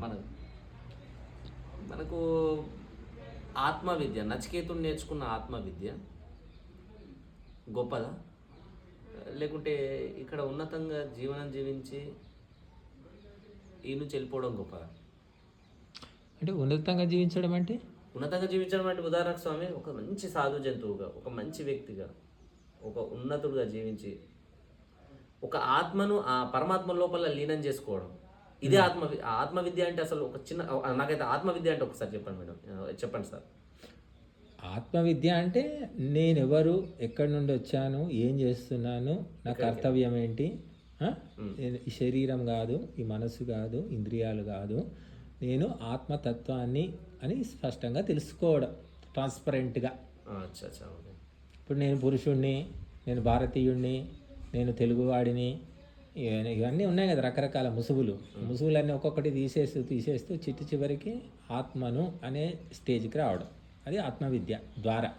మనకు మనకు ఆత్మ విద్య నచికేతుడు నేర్చుకున్న ఆత్మ విద్య గొప్పదా? లేకుంటే ఇక్కడ ఉన్నతంగా జీవనం జీవించి ఈ నుంచి వెళ్ళిపోవడం గొప్పదా? అంటే ఉన్నతంగా జీవించడం అంటే? ఉన్నతంగా జీవించడం అంటే ఉదాహరణకు స్వామి ఒక మంచి సాధు జంతువుగా ఒక మంచి వ్యక్తిగా ఒక ఉన్నతుడుగా జీవించి ఒక ఆత్మను ఆ పరమాత్మ లోపల లీనం చేసుకోవడం. ఇదే ఆత్మ వి- ఆ ఆత్మ విద్య అంటే అసలు ఒక చిన్న నాకైతే ఆత్మ విద్య అంటే ఒకసారి చెప్పండి మేడం. చెప్పండి సార్. ఆత్మవిద్య అంటే నేనెవరు ఎక్కడి నుండి వచ్చాను ఏం చేస్తున్నాను నా కర్తవ్యం ఏంటి? నేను ఈ శరీరం కాదు ఈ మనసు కాదు ఇంద్రియాలు కాదు. నేను ఆత్మతత్వాన్ని అని స్పష్టంగా తెలుసుకోవడం ట్రాన్స్పరెంట్గా. ఇప్పుడు నేను పురుషుణ్ణి నేను భారతీయుణ్ణి నేను తెలుగువాడిని ఇవన్నీ- ఉన్నాయి కదా రకరకాల ముసుగులు. ముసుగులన్నీ ఒక్కొక్కటి తీసేస్తూ తీసేస్తూ చిట్టు చివరికి ఆత్మను అనే స్టేజ్కి రావడం. అది ఆత్మవిద్య ద్వారా.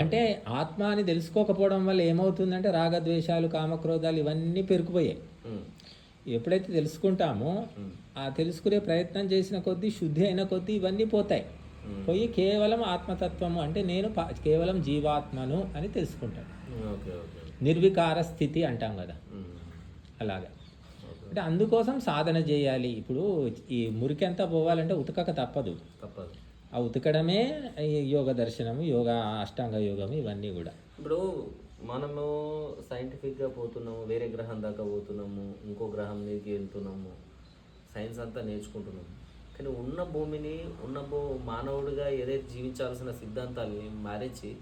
అంటే ఆత్మ అని తెలుసుకోకపోవడం వల్ల ఏమవుతుందంటే రాగద్వేషాలు కామక్రోధాలు ఇవన్నీ పెరిగిపోయాయి. ఎప్పుడైతే తెలుసుకుంటామో ఆ తెలుసుకునే ప్రయత్నం చేసిన కొద్దీ శుద్ధి అయిన కొద్దీ ఇవన్నీ పోతాయి. పోయి కేవలం ఆత్మతత్వము అంటే నేను కేవలం జీవాత్మను అని తెలుసుకుంటాను ఓకే ఓకే నిర్వికార స్థితి అంటాం కదా. అలాగా. అంటే అందుకోసం సాధన చేయాలి. ఇప్పుడు ఈ మురికి అంతా పోవాలంటే ఉతకక తప్పదు. తప్పదు. ఆ ఉతకడమే ఈ యోగ దర్శనము యోగా అష్టాంగ యోగము ఇవన్నీ కూడా. ఇప్పుడు మనము సైంటిఫిక్గా పోతున్నాము వేరే గ్రహం దాకా పోతున్నాము ఇంకో గ్రహం మీదకి వెళ్తున్నాము సైన్స్ అంతా నేర్చుకుంటున్నాము. కానీ ఉన్న భూమిని ఉన్న భూ మానవుడిగా ఏదైతే జీవించాల్సిన సిద్ధాంతాలని మరిచి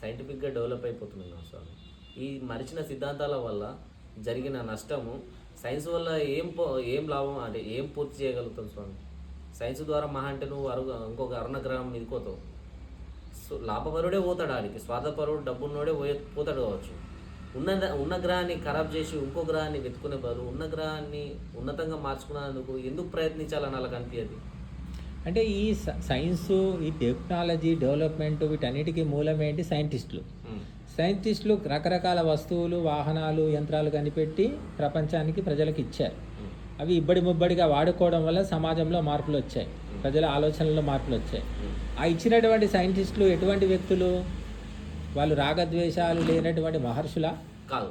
సైంటిఫిక్గా డెవలప్ అయిపోతున్నాం స్వామి. ఈ మరిచిన సిద్ధాంతాల వల్ల జరిగిన నష్టము సైన్స్ వల్ల ఏం పో- ఏం లాభం అంటే ఏం పూర్తి చేయగలుగుతాం స్వామి? సైన్స్ ద్వారా మహా అంటే నువ్వు అరుగు ఇంకొక అరుణగ్రహం గ్రహం సో లాభపరుడే పోతాడు ఆడికి స్వార్థపరుడు డబ్బున్నోడే పోయే పోతాడు కావచ్చు. ఉన్న ఉన్న గ్రహాన్ని ఖరాబ్ చేసి ఇంకో గ్రహాన్ని వెతుకునే బదులు ఉన్న గ్రహాన్ని ఉన్నతంగా మార్చుకున్నందుకు ఎందుకు ప్రయత్నించాలని వాళ్ళకి అనిపించదు అంటే ఈ స- సైన్సు ఈ టెక్నాలజీ డెవలప్మెంట్ వీటన్నిటికీ మూలం ఏంటి? సైంటిస్టులు. సైంటిస్టులు రకరకాల వస్తువులు వాహనాలు యంత్రాలు కనిపెట్టి ప్రపంచానికి ప్రజలకు ఇచ్చారు. అవి ఇబ్బడి ముబ్బడిగా వాడుకోవడం వల్ల సమాజంలో మార్పులు వచ్చాయి ప్రజల ఆలోచనల్లో మార్పులు వచ్చాయి ఆ ఇచ్చినటువంటి సైంటిస్టులు ఎటువంటి వ్యక్తులు? వాళ్ళు రాగద్వేషాలు లేనటువంటి మహర్షుల? కాదు.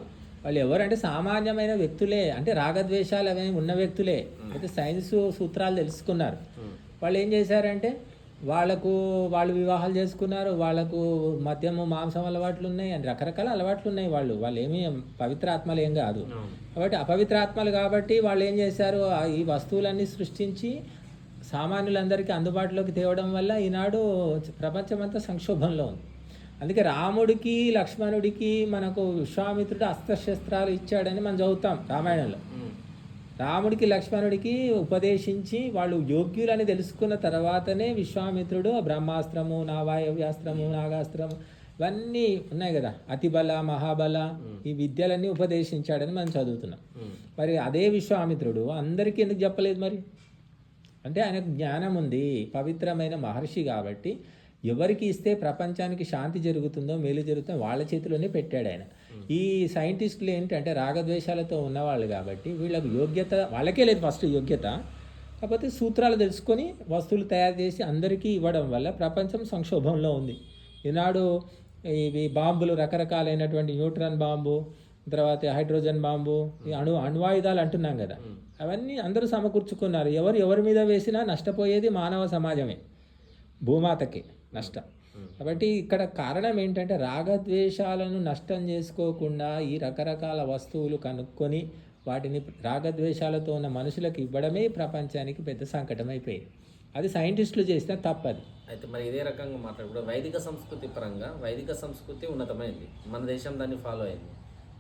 వాళ్ళు ఎవరంటే సామాన్యమైన వ్యక్తులే. అంటే రాగద్వేషాలు అవి ఉన్న వ్యక్తులే. అయితే సైన్స్ సూత్రాలు తెలుసుకున్నారు. వాళ్ళు ఏం చేశారంటే వాళ్ళకు వాళ్ళు వివాహాలు చేసుకున్నారు. వాళ్ళకు మద్యము మాంసం అలవాట్లు ఉన్నాయి. అని రకరకాల అలవాట్లు ఉన్నాయి వాళ్ళు. వాళ్ళు ఏమీ పవిత్ర ఆత్మలు ఏం కాదు. కాబట్టి అపవిత్ర ఆత్మలు కాబట్టి వాళ్ళు ఏం చేశారు? ఈ వస్తువులన్నీ సృష్టించి సామాన్యులందరికీ అందుబాటులోకి తేవడం వల్ల ఈనాడు ప్రపంచమంతా సంక్షోభంలో ఉంది. అందుకే రాముడికి లక్ష్మణుడికి మనకు విశ్వామిత్రుడు అస్త్రశస్త్రాలు ఇచ్చాడని మనం చదువుతాం రామాయణంలో. రాముడికి లక్ష్మణుడికి ఉపదేశించి వాళ్ళు యోగ్యులని తెలుసుకున్న తర్వాతనే విశ్వామిత్రుడు బ్రహ్మాస్త్రము నావాయవ్యాస్త్రము నాగాస్త్రము ఇవన్నీ ఉన్నాయి కదా. అతిబల మహాబల ఈ విద్యలన్నీ ఉపదేశించాడని మనం చదువుతున్నాం. మరి అదే విశ్వామిత్రుడు అందరికీ ఎందుకు చెప్పలేదు మరి? అంటే ఆయనకు జ్ఞానం ఉంది పవిత్రమైన మహర్షి కాబట్టి ఎవరికి ఇస్తే ప్రపంచానికి శాంతి జరుగుతుందో మేలు జరుగుతుందో వాళ్ళ చేతిలోనే పెట్టాడు ఆయన. ఈ సైంటిస్టులు ఏంటంటే రాగద్వేషాలతో ఉన్నవాళ్ళు కాబట్టి వీళ్ళకు యోగ్యత వాళ్ళకే లేదు ఫస్ట్ యోగ్యత. కాకపోతే సూత్రాలు తెలుసుకొని వస్తువులు తయారు చేసి అందరికీ ఇవ్వడం వల్ల ప్రపంచం సంక్షోభంలో ఉంది. ఈనాడు ఇవి బాంబులు రకరకాలైనటువంటి న్యూట్రాన్ బాంబు తర్వాత హైడ్రోజన్ బాంబు అణు అణ్వాయుధాలు అంటున్నాం కదా. అవన్నీ అందరూ సమకూర్చుకున్నారు. ఎవరు ఎవరి మీద వేసినా నష్టపోయేది మానవ సమాజమే. భూమాతకి. నష్టం. కాబట్టి ఇక్కడ కారణం ఏంటంటే రాగద్వేషాలను నష్టం చేసుకోకుండా ఈ రకరకాల వస్తువులు కనుక్కొని వాటిని రాగద్వేషాలతో ఉన్న మనుషులకు ఇవ్వడమే ప్రపంచానికి పెద్ద సంకటం అయిపోయింది అది సైంటిస్టులు చేసిన తప్పది. అయితే మరి ఇదే రకంగా మాట్లాడు వైదిక సంస్కృతి పరంగా వైదిక సంస్కృతి ఉన్నతమైంది. మన దేశం దాన్ని ఫాలో అయింది.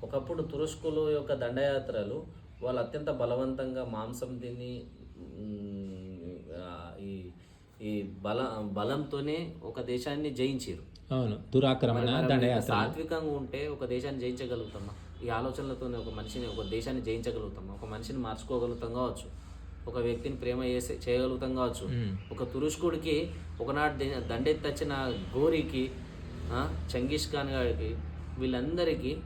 ఒకప్పుడు తురుష్కులు యొక్క దండయాత్రలు వాళ్ళు అత్యంత బలవంతంగా మాంసం తిని ఈ బల బలంతోనే ఒక దేశాన్ని జయించారు. అవును దురాక్రమణ దండయాత్ర. సాత్వికంగా ఉంటే ఒక దేశాన్ని జయించగలుగుతామా? ఈ ఆలోచనలతోనే ఒక మనిషిని ఒక దేశాన్ని జయించగలుగుతామా? ఒక మనిషిని మార్చుకోగలుగుతాం కావచ్చు. ఒక వ్యక్తిని ప్రేమ చేసే చేయగలుగుతాం కావచ్చు. ఒక తురుష్కుడికి ఒకనాడు దండెత్తచ్చిన గోరికి ఆ, చంగీస్ ఖాన్ గారికి వీళ్ళందరికీ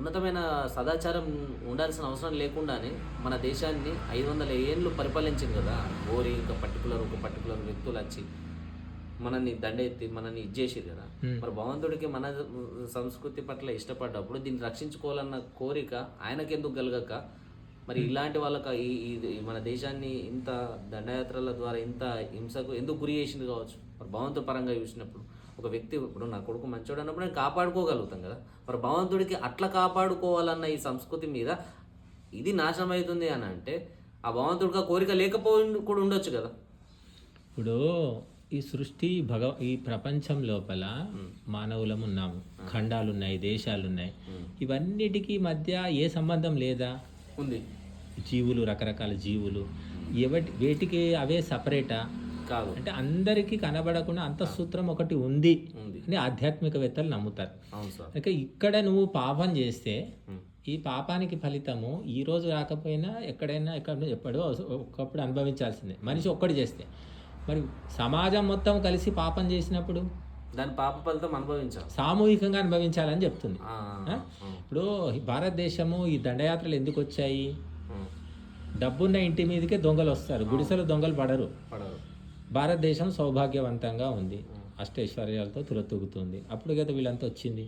ఉన్నతమైన సదాచారం ఉండాల్సిన అవసరం లేకుండానే మన దేశాన్ని ఐదు వందల ఏళ్ళు పరిపాలించింది కదా. ఓరి ఇంకా పర్టికులర్ ఒక పర్టికులర్ వ్యక్తులు వచ్చి మనల్ని దండెత్తి మనల్ని ఇచ్చేసారు కదా. మరి భగవంతుడికి మన సంస్కృతి పట్ల ఇష్టపడ్డప్పుడు దీన్ని రక్షించుకోవాలన్న కోరిక ఆయనకెందుకు కలగక? మరి ఇలాంటి వాళ్ళకి ఈ మన దేశాన్ని ఇంత దండయాత్రల ద్వారా ఇంత హింసకు ఎందుకు గురి చేసింది కావచ్చు? మరి భగవంతుడి పరంగా చూసినప్పుడు. ఒక వ్యక్తి ఇప్పుడు నా కొడుకు మంచోడు అన్నప్పుడు నేను కాపాడుకోగలుగుతాం కదా. మరి భగవంతుడికి అట్లా కాపాడుకోవాలన్న ఈ సంస్కృతి మీద ఇది నాశనం అవుతుంది అని అంటే ఆ భగవంతుడికి ఆ కోరిక లేకపోయి కూడా ఉండొచ్చు కదా. ఇప్పుడు ఈ సృష్టి భగ ఈ ప్రపంచం లోపల మానవులం ఉన్నాము. ఖండాలు ఉన్నాయి దేశాలు ఉన్నాయి ఇవన్నిటికీ మధ్య ఏ సంబంధం లేదా? ఉంది. జీవులు రకరకాల జీవులు. ఎవటి వేటికి అవే సపరేటా కాదు. అంటే అందరికీ కనబడకుండా అంతఃసూత్రం ఒకటి ఉంది అని ఆధ్యాత్మికవేత్తలు నమ్ముతారు. అంటే ఇక్కడ నువ్వు పాపం చేస్తే. ఈ పాపానికి ఫలితము ఈ రోజు రాకపోయినా ఎక్కడైనా ఎక్కడ ఎప్పుడో ఒకప్పుడు అనుభవించాల్సిందే. మనిషి ఒక్కటి చేస్తే. మరి సమాజం మొత్తం కలిసి పాపం చేసినప్పుడు? దాని పాప ఫలితం అనుభవించాం. సామూహికంగా అనుభవించాలని చెప్తుంది. ఇప్పుడు భారతదేశము ఈ దండయాత్రలు ఎందుకు వచ్చాయి. డబ్బున్న ఇంటి మీదకే దొంగలు వస్తారు. గుడిసెలో దొంగలు పడరు. భారతదేశం సౌభాగ్యవంతంగా ఉంది. అష్టైశ్వర్యాలతో తులతూగుతుంది. అప్పుడు కదా వీళ్ళంతా వచ్చింది?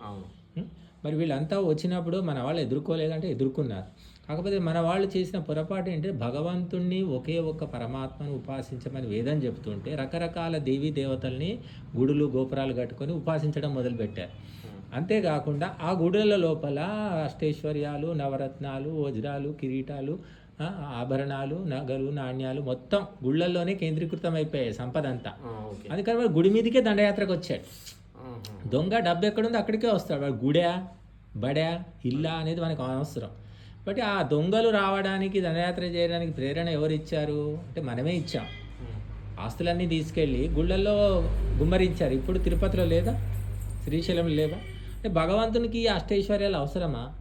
మరి వీళ్ళంతా వచ్చినప్పుడు మన వాళ్ళు ఎదుర్కోలేదంటే ఎదుర్కొన్నారు. కాకపోతే మన వాళ్ళు చేసిన పొరపాటు ఏంటంటే భగవంతుణ్ణి ఒకే ఒక్క పరమాత్మను ఉపాసించమని వేదం చెప్తుంటే రకరకాల దేవీ దేవతల్ని గుడులు గోపురాలు కట్టుకొని ఉపాసించడం మొదలుపెట్టారు. అంతేకాకుండా ఆ గుడుల లోపల అష్టైశ్వర్యాలు నవరత్నాలు వజ్రాలు కిరీటాలు ఆభరణాలు నగలు నాణ్యాలు మొత్తం గుళ్ళల్లోనే కేంద్రీకృతం అయిపోయాయి సంపద అంతా. అందుకని వాడు గుడి మీదకే దండయాత్రకు వచ్చాడు. దొంగ డబ్బు ఎక్కడుందో అక్కడికే వస్తాడు. వాడు గుడా బడా ఇల్లా అనేది మనకు అనవసరం. బట్ ఆ దొంగలు రావడానికి దండయాత్ర చేయడానికి ప్రేరణ ఎవరు ఇచ్చారు అంటే మనమే ఇచ్చాం. ఆస్తులన్నీ తీసుకెళ్ళి గుళ్ళల్లో గుమ్మరించారు. ఇప్పుడు తిరుపతిలో లేదా? శ్రీశైలం లేవా అంటే భగవంతునికి అష్టైశ్వర్యాలు అవసరమా?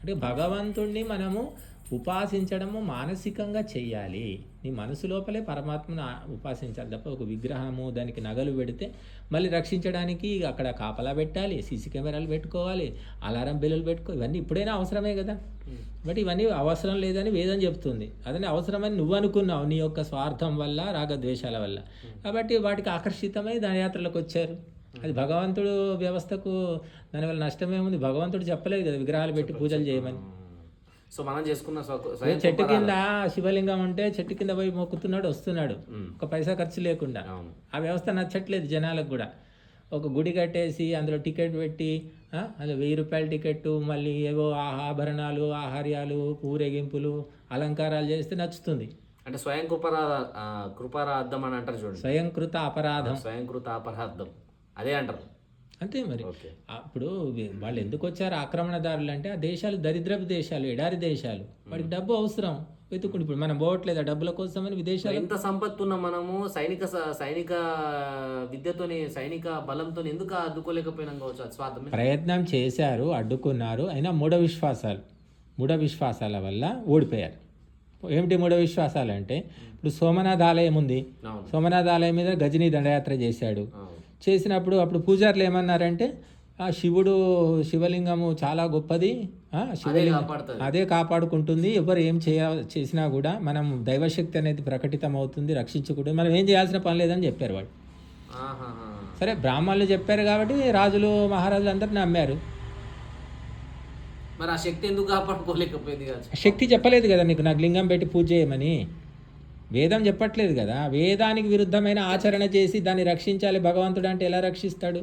అంటే భగవంతుణ్ణి మనము ఉపాసించడము మానసికంగా చెయ్యాలి. నీ మనసు లోపలే పరమాత్మను ఉపాసించాలి తప్ప ఒక విగ్రహము దానికి నగలు పెడితే మళ్ళీ రక్షించడానికి అక్కడ కాపలా పెట్టాలి సీసీ కెమెరాలు పెట్టుకోవాలి అలారం బిల్లులు పెట్టుకో ఇవన్నీ ఇప్పుడైనా అవసరమే కదా. బట్ ఇవన్నీ అవసరం లేదని వేదం చెప్తుంది. అదని అవసరమని నువ్వు అనుకున్నావు నీ యొక్క స్వార్థం వల్ల రాగద్వేషాల వల్ల. కాబట్టి వాటికి ఆకర్షితమై దండయాత్రలకు వచ్చారు. అది భగవంతుడు వ్యవస్థకు దానివల్ల నష్టమేముంది? భగవంతుడు చెప్పలేదు కదా విగ్రహాలు పెట్టి పూజలు చేయమని. సో మనం చేసుకున్న చెట్టు కింద శివలింగం ఉంటే చెట్టు కింద పోయి మొక్కుతున్నాడు వస్తున్నాడు. ఒక పైసా ఖర్చు లేకుండా. ఆ వ్యవస్థ నచ్చట్లేదు జనాలకు కూడా. ఒక గుడి కట్టేసి అందులో టికెట్ పెట్టి అందులో వెయ్యి రూపాయల టికెట్ మళ్ళీ ఏవో ఆభరణాలు ఆహార్యాలు ఊరేగింపులు అలంకారాలు చేస్తే నచ్చుతుంది. అంటే స్వయం కృపరా ఆ, కృపారాధం అని అంటారు చూడండి. స్వయంకృత అపరాధం. స్వయం కృత అపరాధం. అదే అంటారు. అంతే మరి. అప్పుడు వాళ్ళు ఎందుకు వచ్చారు ఆక్రమణదారులు అంటే ఆ దేశాలు దరిద్రపు దేశాలు ఎడారి దేశాలు. వాడికి డబ్బు అవసరం. వెతుకుని ఇప్పుడు మనం పోవట్లేదు ఆ డబ్బుల కోసమని విదేశాలు ఇంత సంపత్తు ఉన్న మనము సైనిక సైనిక విద్యతోని సైనిక బలంతో ఎందుకు అడ్డుకోలేకపోయినాం కావచ్చు? స్వార్థమే ప్రయత్నం చేశారు అడ్డుకున్నారు. అయినా మూఢ విశ్వాసాలు మూఢ విశ్వాసాల వల్ల ఓడిపోయారు. ఏమిటి మూఢ విశ్వాసాలు అంటే ఇప్పుడు సోమనాథ్ ఆలయం ఉంది. సోమనాథ్ ఆలయం మీద గజనీ దండయాత్ర చేశాడు. చేసినప్పుడు అప్పుడు పూజారులు ఏమన్నారంటే ఆ శివుడు శివలింగము చాలా గొప్పది. శివలింగం కాపాడుతుంది. అదే కాపాడుకుంటుంది. ఎవరు ఏం చేయ చేసినా కూడా మనం దైవశక్తి అనేది ప్రకటితం అవుతుంది రక్షించుకుంటుంది మనం ఏం చేయాల్సిన పని లేదని చెప్పారు వాడు. సరే బ్రాహ్మణులు చెప్పారు కాబట్టి రాజులు మహారాజులు అందరూ నమ్మారు. మరి ఆ శక్తి ఎందుకు కాపాడుకోలేకపోయింది శక్తి చెప్పలేదు కదా నీకు నాకు లింగం పెట్టి పూజ చేయమని. వేదం చెప్పట్లేదు కదా? వేదానికి విరుద్ధమైన ఆచరణ చేసి దాన్ని రక్షించాలి. భగవంతుడు అంటే ఎలా రక్షిస్తాడు?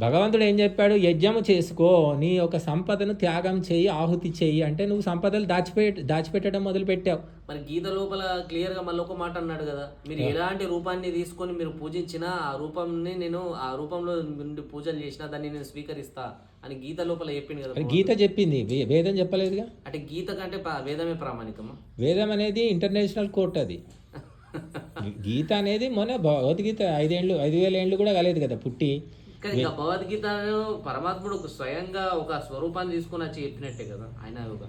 భగవంతుడు ఏం చెప్పాడు? యజ్ఞము చేసుకో నీ యొక్క సంపదను త్యాగం చేయి ఆహుతి చేయి అంటే నువ్వు సంపదలు దాచిపె దాచిపెట్టడం మొదలు పెట్టావు మరి గీత లోపల క్లియర్గా మళ్ళీ ఒక మాట అన్నాడు కదా? మీరు ఎలాంటి రూపాన్ని తీసుకొని మీరు పూజించినా ఆ రూపంని నేను ఆ రూపంలో నుండి పూజలు చేసినా దాన్ని నేను స్వీకరిస్తా. అని గీత లోపల చెప్పింది కదా గీత చెప్పింది. వేదం చెప్పలేదుగా? అంటే గీత కంటే వేదమే ప్రామాణికమా? వేదం అనేది ఇంటర్నేషనల్ కోర్ట్ అది. గీత అనేది మొన్న భగవద్గీత ఐదేళ్ళు ఐదు వేల ఏళ్ళు కూడా కాలేదు కదా పుట్టి. కానీ భగవద్గీతలో పరమాత్ముడు స్వయంగా ఒక స్వరూపాన్ని తీసుకొని వచ్చి చెప్పినట్టే కదా ఆయన ఒక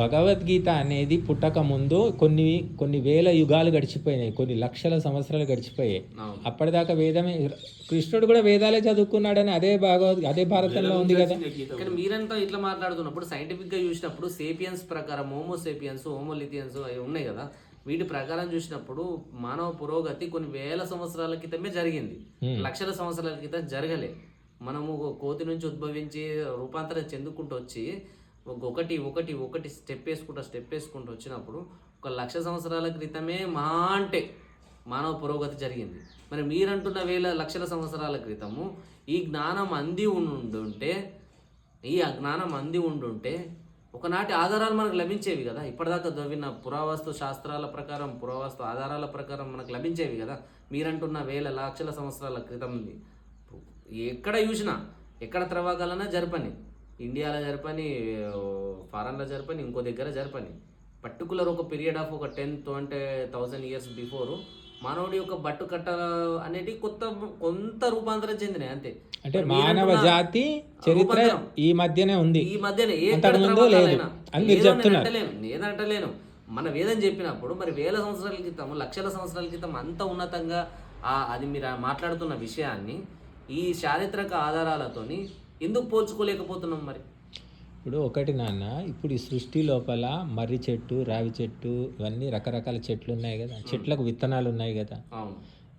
భగవద్గీత అనేది పుట్టక ముందు కొన్ని కొన్ని వేల యుగాలు గడిచిపోయినాయి కొన్ని లక్షల సంవత్సరాలు గడిచిపోయాయి. అప్పటిదాకా వేదమే కృష్ణుడు కూడా వేదాలే చదువుకున్నాడని అదే భగవద్ అదే భారతంలో ఉంది కదా. కానీ మీరంతా ఇట్లా మాట్లాడుతున్నప్పుడు సైంటిఫిక్గా చూసినప్పుడు సేపియన్స్ ప్రకారం హోమో సేపియన్స్ హోమోలిథియన్స్ అవి ఉన్నాయి కదా. వీటి ప్రకారం చూసినప్పుడు మానవ పురోగతి కొన్ని వేల సంవత్సరాల క్రితమే జరిగింది. లక్షల సంవత్సరాల క్రితం జరగలే. మనము కోతి నుంచి ఉద్భవించి రూపాంతరం చెందుకుంటూ వచ్చి ఒకటి ఒకటి ఒకటి స్టెప్ వేసుకుంటూ స్టెప్ వేసుకుంటూ వచ్చినప్పుడు ఒక లక్ష సంవత్సరాల క్రితమే మా అంటే మానవ పురోగతి జరిగింది. మరి మీరంటున్న వేల లక్షల సంవత్సరాల క్రితము ఈ జ్ఞానం అంది ఉండుంటే ఈ అజ్ఞానం అంది ఉండుంటే ఒకనాటి ఆధారాలు మనకు లభించేవి కదా. ఇప్పటిదాకా చదివిన పురావస్తు శాస్త్రాల ప్రకారం పురావస్తు ఆధారాల ప్రకారం మనకు లభించేవి కదా. మీరంటున్న వేల లక్షల సంవత్సరాల క్రితం ఎక్కడ చూసినా ఎక్కడ త్రవ్వగలనా జరపని? ఇండియాలో జరపని ఫారెన్లో జరపని ఇంకో దగ్గర జరపని పర్టికులర్ ఒక పీరియడ్ ఆఫ్ ఒక ten twenty thousand years before మానవుడి యొక్క బట్టు కట్ట అనేది కొత్త కొంత రూపాంతరం చెందినాయి అంతే అంటే మానవ జాతి చరిత్ర. ఈ మధ్యనే ఉంది ఈ మధ్యనే ఏ అంతకుముందు ఎక్కడ లేదు. త్రవ్వకాలైనా. అని మీరు లేదో నేను చెప్తున్నారు. అంటలేను నేను అంటలేను మన వేదం చెప్పినప్పుడు మరి వేల సంవత్సరాల క్రితం లక్షల సంవత్సరాల క్రితం అంత ఉన్నతంగా అది మీరు మాట్లాడుతున్న విషయాన్ని ఈ చారిత్రక ఆధారాలతోని ఎందుకు పోల్చుకోలేకపోతున్నాం మరి? ఇప్పుడు ఒకటి నాన్న ఇప్పుడు ఈ సృష్టి లోపల మర్రి చెట్టు రావి చెట్టు ఇవన్నీ రకరకాల చెట్లు ఉన్నాయి కదా. చెట్లకు విత్తనాలు ఉన్నాయి కదా.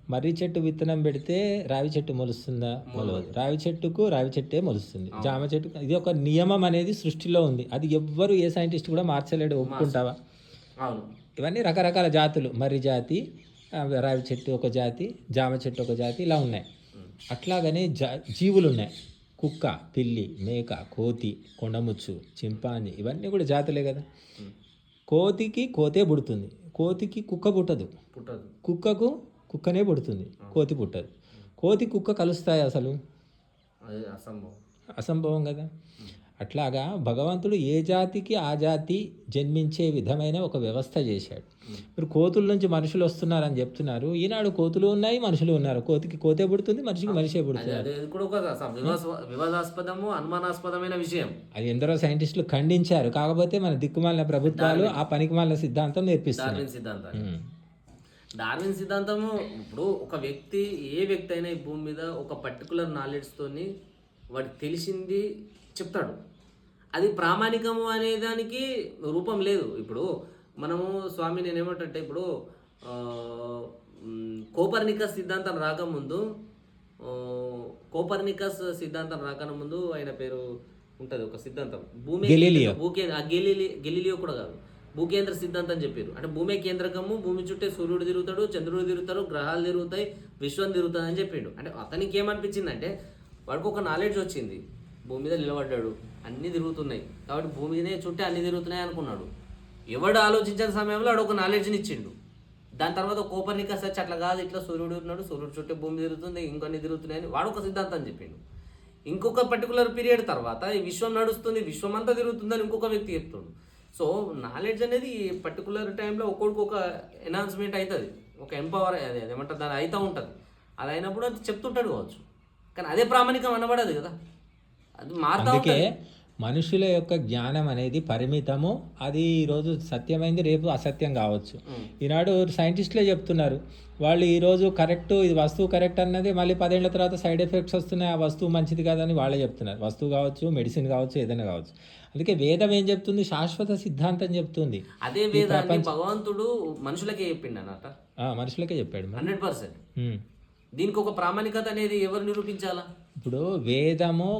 మర్రి చెట్టు విత్తనం పెడితే రావి చెట్టు మొలుస్తుందా? మొలవదు. రావి చెట్టుకు రావి చెట్టే మొలుస్తుంది. జామ చెట్టు ఇది ఒక నియమం అనేది సృష్టిలో ఉంది. అది ఎవ్వరు ఏ సైంటిస్ట్ కూడా మార్చలేడు ఒప్పుకుంటావా? ఇవన్నీ రకరకాల జాతులు. మర్రి జాతి రావి చెట్టు ఒక జాతి జామ చెట్టు ఒక జాతి ఇలా ఉన్నాయి. అట్లాగనే జా జీవులు ఉన్నాయి. కుక్క పిల్లి మేక కోతి కొండముచ్చు చింపాంజీ ఇవన్నీ కూడా జాతులే కదా. కోతికి కోతే పుడుతుంది. కోతికి కుక్క పుట్టదు. పుట్టదు. కుక్కకు కుక్కనే పుడుతుంది. కోతి పుట్టదు. కోతి కుక్క కలుస్తాయి అసలు? అసంభవం. అసంభవం కదా. అట్లాగా భగవంతుడు ఏ జాతికి ఆ జాతి జన్మించే విధమైన ఒక వ్యవస్థ చేశాడు. మీరు కోతుల నుంచి మనుషులు వస్తున్నారని చెప్తున్నారు. ఈనాడు కోతులు ఉన్నాయి మనుషులు ఉన్నారు. కోతికి కోతే పుడుతుంది మనిషికి మనిషే పుడుతుంది. వివాదాస్పదము అనుమానాస్పదమైన విషయం. అది ఎందరో సైంటిస్టులు ఖండించారు. కాకపోతే మన దిక్కుమాలిన ప్రభుత్వాలు ఆ పనికిమాలిన సిద్ధాంతం సిద్ధాంతాన్ని ఉమ్. డార్విన్ సిద్ధాంతము ఇప్పుడు ఒక వ్యక్తి ఏ వ్యక్తి అయినా ఈ భూమి మీద ఒక పర్టికులర్ నాలెడ్జ్తోని వాడికి తెలిసింది చెప్తాడు. అది ప్రామాణికము అనే దానికి రూపం లేదు. ఇప్పుడు మనము స్వామి నేనేమంటే ఇప్పుడు కోపర్నికస్ సిద్ధాంతం రాకముందు కోపర్నికస్ సిద్ధాంతం రాకముందు ఆయన పేరు ఉంటుంది ఒక సిద్ధాంతం. భూమి. భూకే ఆ గెలీలి గెలీలియో కూడా కాదు. భూకేంద్ర సిద్ధాంతం చెప్పారు అంటే భూమి కేంద్రకము భూమి చుట్టే సూర్యుడు తిరుగుతాడు చంద్రుడు తిరుగుతారు గ్రహాలు తిరుగుతాయి విశ్వం తిరుగుతుంది అని చెప్పిండు అంటే అతనికి ఏమనిపించిందంటే వాడికి ఒక నాలెడ్జ్ వచ్చింది. భూమి మీద నిలబడ్డాడు. అన్నీ తిరుగుతున్నాయి. కాబట్టి భూమి మీదనే చుట్టే అన్నీ తిరుగుతున్నాయి అనుకున్నాడు. ఎవడు ఆలోచించిన సమయంలో వాడు ఒక నాలెడ్జ్ని ఇచ్చిండు. దాని తర్వాత కోపర్నికస్ వచ్చి అట్లా కాదు ఇట్లా సూర్యుడు ఉన్నాడు సూర్యుడు చుట్టే భూమి తిరుగుతుంది ఇంకొన్ని తిరుగుతున్నాయి అని వాడు ఒక సిద్ధాంతం చెప్పిండు. ఇంకొక పర్టికులర్ పీరియడ్ తర్వాత ఈ విశ్వం నడుస్తుంది విశ్వం అంతా తిరుగుతుందని ఇంకొక వ్యక్తి చెప్తుండు. సో నాలెడ్జ్ అనేది ఈ పర్టికులర్ టైంలో ఒక్కొక్కడికి ఒక ఎనౌన్స్మెంట్ అవుతుంది ఒక ఎంపవర్ అది ఏమంటారు దాని అవుతూ ఉంటుంది. అది అయినప్పుడు అది చెప్తుంటాడు కావచ్చు. కానీ అదే ప్రామాణికం అనబడదు కదా. అందుకే మనుషుల యొక్క జ్ఞానం అనేది పరిమితము. అది ఈరోజు సత్యమైంది రేపు అసత్యం కావచ్చు. ఈనాడు సైంటిస్టులే చెప్తున్నారు వాళ్ళు ఈరోజు కరెక్ట్ ఇది వస్తువు కరెక్ట్ అన్నది మళ్ళీ పదేళ్ళ తర్వాత సైడ్ ఎఫెక్ట్స్ వస్తున్నాయి ఆ వస్తువు మంచిది కాదని వాళ్ళే చెప్తున్నారు. వస్తువు కావచ్చు మెడిసిన్ కావచ్చు ఏదైనా కావచ్చు. అందుకే వేదం ఏం చెప్తుంది? శాశ్వత సిద్ధాంతం చెప్తుంది. అదే వేదాన్ని భగవంతుడు మనుషులకే చెప్పిండు అన్నట మనుషులకే చెప్పాడు. Hundred percent. దీనికి ఒక ప్రామాణికత అనేది ఎవరు నిరూపించాలా? ఇప్పుడు వేదము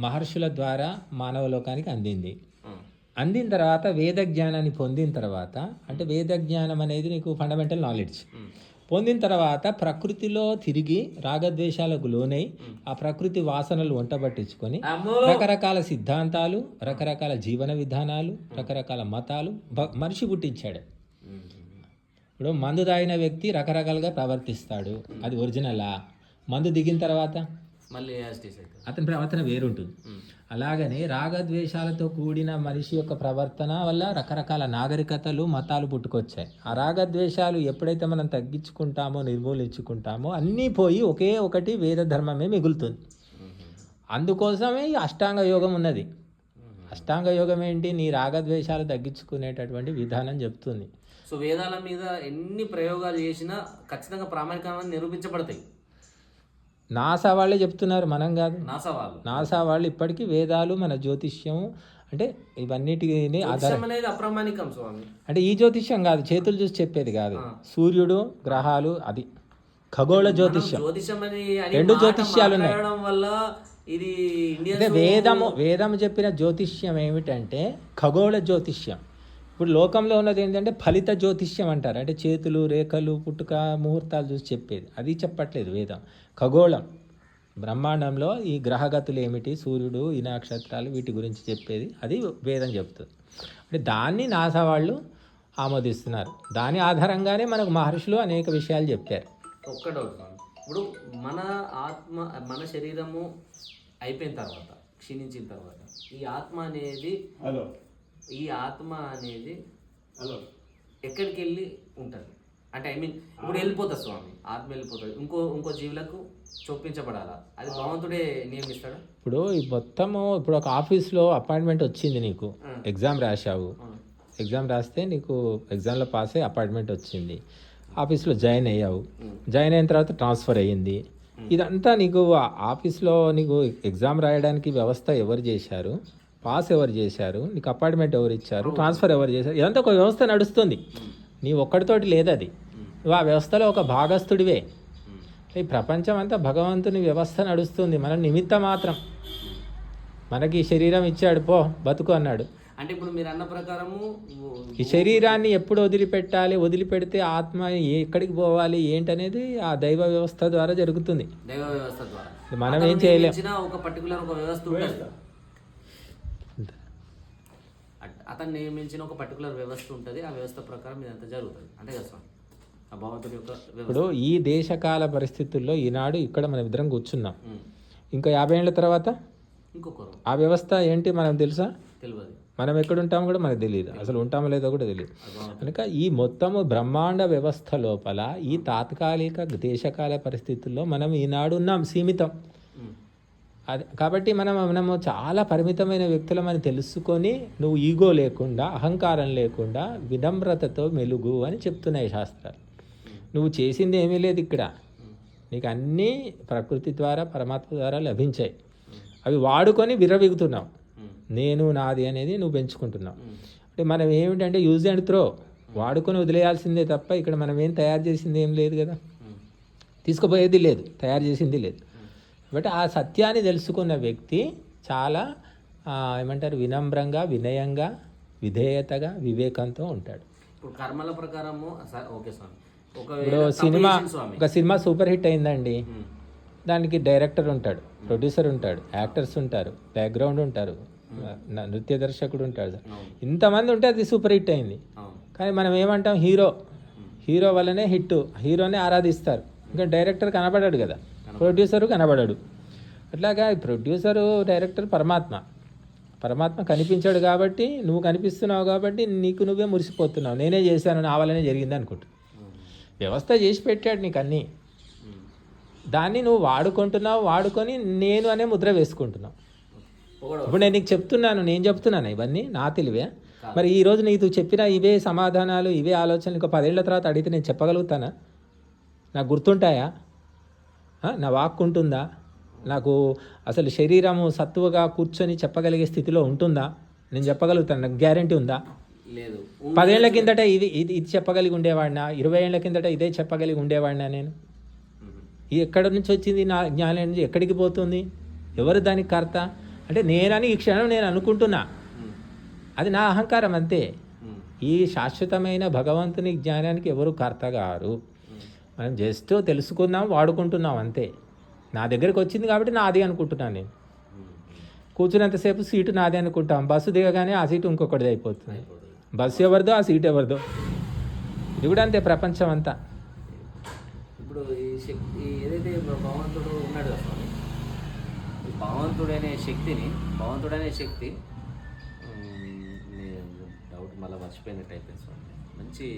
మహర్షుల ద్వారా మానవ లోకానికి అందింది. అందిన తర్వాత వేద జ్ఞానాన్ని పొందిన తర్వాత అంటే వేద జ్ఞానం అనేది నీకు ఫండమెంటల్ నాలెడ్జ్. పొందిన తర్వాత ప్రకృతిలో తిరిగి రాగద్వేషాలకు లోనై ఆ ప్రకృతి వాసనలు వంట పట్టించుకొని రకరకాల సిద్ధాంతాలు రకరకాల జీవన విధానాలు రకరకాల మతాలు మనిషి పుట్టించాడు. ఇప్పుడు మందు తాగిన వ్యక్తి రకరకాలుగా ప్రవర్తిస్తాడు. అది ఒరిజినలా? మందు దిగిన తర్వాత? మళ్ళీ అతని ప్రవర్తన వేరుంటుంది. అలాగనే రాగద్వేషాలతో కూడిన మనిషి యొక్క ప్రవర్తన వల్ల రకరకాల నాగరికతలు మతాలు పుట్టుకొచ్చాయి. ఆ రాగద్వేషాలు ఎప్పుడైతే మనం తగ్గించుకుంటామో నిర్మూలించుకుంటామో అన్నీ పోయి ఒకే ఒకటి వేద ధర్మమే మిగులుతుంది. అందుకోసమే ఈ అష్టాంగ యోగం ఉన్నది. అష్టాంగ యోగం ఏంటి? నీ రాగద్వేషాలు తగ్గించుకునేటటువంటి విధానం చెప్తుంది. సో వేదాల మీద ఎన్ని ప్రయోగాలు చేసినా ఖచ్చితంగా ప్రామాణికమని నిరూపించబడతాయి నాసా వాళ్ళే చెప్తున్నారు మనం కాదు. నాసా వాళ్ళు. నాసా వాళ్ళు ఇప్పటికీ వేదాలు మన జ్యోతిష్యం అంటే ఇవన్నిటిని అప్రామాణికం స్వామి. అంటే ఈ జ్యోతిష్యం కాదు చేతులు చూసి చెప్పేది కాదు. సూర్యుడు గ్రహాలు అది. ఖగోళ జ్యోతిష్యం. రెండు జ్యోతిష్యాలు ఉన్నాయి. ఇది వేదము వేదము చెప్పిన జ్యోతిష్యం ఏమిటంటే ఖగోళ జ్యోతిష్యం. ఇప్పుడు లోకంలో ఉన్నది ఏంటంటే ఫలిత జ్యోతిష్యం అంటారు. అంటే చేతులు రేఖలు పుట్టుక ముహూర్తాలు చూసి చెప్పేది. అది చెప్పట్లేదు వేదం. ఖగోళం. బ్రహ్మాండంలో ఈ గ్రహగతులు ఏమిటి? సూర్యుడు ఈ నక్షత్రాలు వీటి గురించి చెప్పేది. అది వేదం చెప్తుంది. అంటే దాన్ని నాసా వాళ్ళు ఆమోదిస్తున్నారు. దాని ఆధారంగానే మనకు మహర్షులు అనేక విషయాలు చెప్పారు. ఒక్క డౌట్ ఇప్పుడు మన ఆత్మ మన శరీరము అయిపోయిన తర్వాత క్షీణించిన తర్వాత ఈ ఆత్మ అనేది హలో. ఈ ఆత్మ అనేది హలో ఎక్కడికి వెళ్ళి ఉంటుంది? అంటే ఐ మీన్ ఇప్పుడు వెళ్ళిపోతుంది స్వామి ఆత్మ వెళ్ళిపోతుంది. ఇంకో ఇంకో జీవులకు చొప్పించబడాలా? అది భగవంతుడే నియమిస్తాడా? ఇప్పుడు ఈ మొత్తము ఇప్పుడు ఒక ఆఫీస్లో అపాయింట్మెంట్ వచ్చింది నీకు. ఎగ్జామ్ రాశావు. ఎగ్జామ్ రాస్తే నీకు ఎగ్జామ్లో పాస్ అయ్యి అపాయింట్మెంట్ వచ్చింది. ఆఫీస్లో జాయిన్ అయ్యావు. జాయిన్ అయిన తర్వాత ట్రాన్స్ఫర్ అయ్యింది. ఇదంతా నీకు ఆఫీస్లో నీకు ఎగ్జామ్ రాయడానికి వ్యవస్థ ఎవరు చేశారు? పాస్ ఎవరు చేశారు? నీకు అపాయింట్మెంట్ ఎవరు ఇచ్చారు? ట్రాన్స్ఫర్ ఎవరు చేశారు? ఇదంతా ఒక వ్యవస్థ నడుస్తుంది. నీ ఒక్కడితోటి లేదు అది నువ్వు ఆ వ్యవస్థలో ఒక భాగస్థుడివే. ఈ ప్రపంచం అంతా భగవంతుని వ్యవస్థ నడుస్తుంది. మనం నిమిత్త మాత్రం. మనకి ఈ శరీరం ఇచ్చాడు పో బతుకు అన్నాడు. అంటే ఇప్పుడు మీరు అన్న ప్రకారము ఈ శరీరాన్ని ఎప్పుడు వదిలిపెట్టాలి? వదిలిపెడితే ఆత్మ ఎక్కడికి పోవాలి? ఏంటనేది ఆ దైవ వ్యవస్థ ద్వారా జరుగుతుంది. దైవ వ్యవస్థ ద్వారా. మనం ఏం చేయలేం. నియమించిన ఒక పర్టికులర్ ఒక వ్యవస్థ ఉంటుంది అట్- అతను నియమించిన ఒక పర్టికులర్ వ్యవస్థ ఉంటుంది ఆ వ్యవస్థ ప్రకారం ఇదంతా జరుగుతుంది. అంతే కదా స్వామి? ఆ యొక్క ఇప్పుడు ఈ దేశకాల పరిస్థితుల్లో ఈనాడు ఇక్కడ మనం ఇద్దరం కూర్చున్నాం. ఇంకా యాభై ఏళ్ళ తర్వాత? ఇంకొకరు ఆ వ్యవస్థ ఏంటి మనకు తెలుసా? తెలియదు మనం ఎక్కడ ఉంటామో కూడా మనకు తెలియదు అసలు ఉంటామో లేదో కూడా తెలియదు. కనుక ఈ మొత్తము బ్రహ్మాండ వ్యవస్థ లోపల ఈ తాత్కాలిక దేశకాల పరిస్థితుల్లో మనం ఈనాడు ఉన్నాం సీమితం. అది కాబట్టి మనం మనము చాలా పరిమితమైన వ్యక్తులమని తెలుసుకొని నువ్వు ఈగో లేకుండా అహంకారం లేకుండా వినమ్రతతో మెలుగు అని చెప్తున్నాయి శాస్త్రాలు. నువ్వు చేసింది ఏమీ లేదు ఇక్కడ. నీకు అన్నీ ప్రకృతి ద్వారా పరమాత్మ ద్వారా లభించాయి. అవి వాడుకొని విర్రవిగుతున్నావు. నేను నాది అనేది నువ్వు పెంచుకుంటున్నావు. అంటే మనం ఏమిటంటే యూజ్ అండ్ త్రో. వాడుకొని వదిలేయాల్సిందే తప్ప ఇక్కడ మనం ఏం తయారు చేసింది ఏం లేదు కదా. తీసుకుపోయేది లేదు. తయారు చేసింది లేదు. కాబట్టి ఆ సత్యాన్ని తెలుసుకున్న వ్యక్తి చాలా ఏమంటారు వినమ్రంగా వినయంగా విధేయతగా వివేకంతో ఉంటాడు. ఇప్పుడు కర్మల ప్రకారము ఓకే స్వామి. ఇప్పుడు సినిమా ఒక సినిమా సూపర్ హిట్ అయిందండి. దానికి డైరెక్టర్ ఉంటాడు ప్రొడ్యూసర్ ఉంటాడు యాక్టర్స్ ఉంటారు బ్యాక్గ్రౌండ్ ఉంటారు నృత్య దర్శకుడు ఉంటాడు ఇంతమంది ఉంటే అది సూపర్ హిట్ అయింది. కానీ మనం ఏమంటాం హీరో. హీరో వల్లనే హిట్ హీరోనే ఆరాధిస్తారు. ఇంకా డైరెక్టర్ కనబడాడు కదా. ప్రొడ్యూసరు కనబడాడు. అట్లాగా ప్రొడ్యూసరు డైరెక్టర్ పరమాత్మ. పరమాత్మ కనిపించాడు కాబట్టి నువ్వు కనిపిస్తున్నావు కాబట్టి నీకు నువ్వే మురిసిపోతున్నావు. నేనే చేశాను నా వల్లనే జరిగింది అనుకుంటా. వ్యవస్థ చేసి పెట్టాడు నీకు అన్నీ. దాన్ని నువ్వు వాడుకుంటున్నావు వాడుకొని నేను అనే ముద్ర వేసుకుంటున్నావు. ఇప్పుడు నేను నీకు చెప్తున్నాను నేను చెప్తున్నాను ఇవన్నీ? నా తెలివే. మరి ఈ రోజు నీకు చెప్పిన ఇవే సమాధానాలు ఇవే ఆలోచనలు ఇంకో పదేళ్ళ తర్వాత అడిగితే నేను చెప్పగలుగుతానా? నాకు గుర్తుంటాయా? నా వాక్కు ఉంటుందా నాకు అసలు శరీరము సత్తువగా కూర్చొని చెప్పగలిగే స్థితిలో ఉంటుందా? నేను చెప్పగలుగుతాను నాకు గ్యారంటీ ఉందా? లేదు. పదేళ్ళ కిందట ఇది ఇది ఇది చెప్పగలిగి ఉండేవాడినా? ఇరవై ఏళ్ళ కిందట ఇదే చెప్పగలిగి ఉండేవాడినా నేను. ఇది ఎక్కడి నుంచి వచ్చింది నా జ్ఞానం నుంచి? ఎక్కడికి పోతుంది? ఎవరు దానికి కర్త? అంటే నేనని ఈ క్షణం నేను అనుకుంటున్నా. అది నా అహంకారం అంతే. ఈ శాశ్వతమైన భగవంతుని జ్ఞానానికి ఎవరు కర్త గారు. మనం జస్ట్ తెలుసుకుందాం వాడుకుంటున్నాం అంతే. నా దగ్గరికి వచ్చింది కాబట్టి నాది అనుకుంటున్నాను నేను. కూర్చున్నంతసేపు సీటు నాది అనుకుంటాం. బస్సు దిగగానే ఆ సీటు ఇంకొకటిది అయిపోతుంది. బస్సు ఎవరిదో ఆ సీట్ ఎవరిదో. ఇది కూడా అంతే ప్రపంచం అంతా ఇప్పుడు ఈ శక్తి ఏదైతే భగవంతుడు ఉన్నాడు కదా స్వామి భగవంతుడనే శక్తిని భగవంతుడనే శక్తి డౌట్ మళ్ళీ మర్చిపోయినట్టు అయిపోయింది స్వామి. మంచి